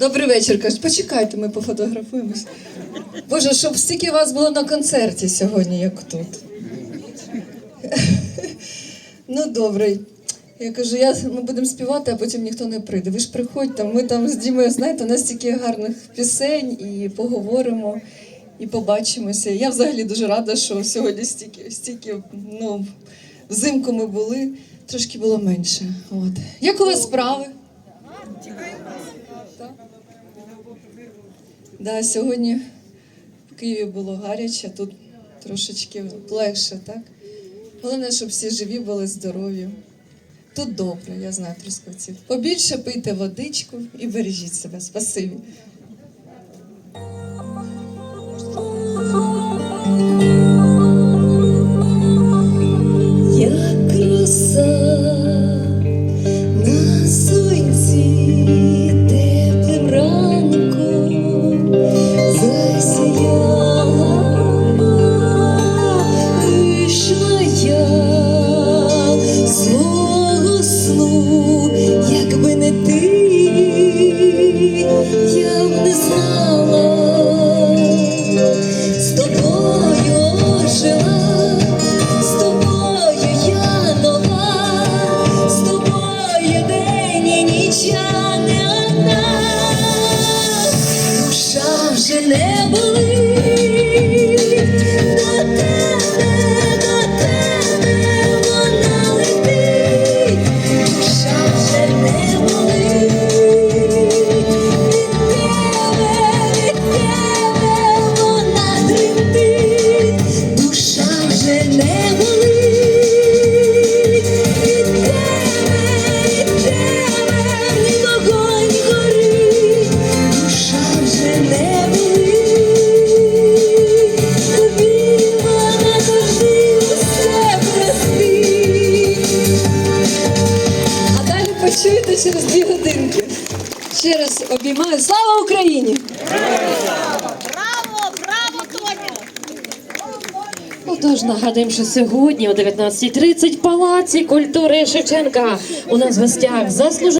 Добрий вечір, кажуть, почекайте, ми пофотографуємось. Боже, щоб стільки вас було на концерті сьогодні, як тут. Ну, добре. Я кажу, я, ми будемо співати, а потім ніхто не прийде. Ви ж приходьте, ми там з Дімою, знаєте, у нас стільки гарних пісень і поговоримо, і побачимося. Я взагалі дуже рада, що сьогодні стільки, стільки ну, взимку ми були, трошки було менше. От. Як у вас справи? Да, сьогодні в Києві було гаряче, тут трошечки легше, так? Головне, щоб всі живі були, здорові. Тут добре, я знаю трускавців. Побільше пийте водичку і бережіть себе. Спасибі. Я не одна, душа вже не болить, через дві годинки. Ще раз обіймаю. Слава Україні! Браво, браво, Тоня! Отож, нагадуємо, що сьогодні о 19.30 в Палаці культури Шевченка у нас в гостях заслужений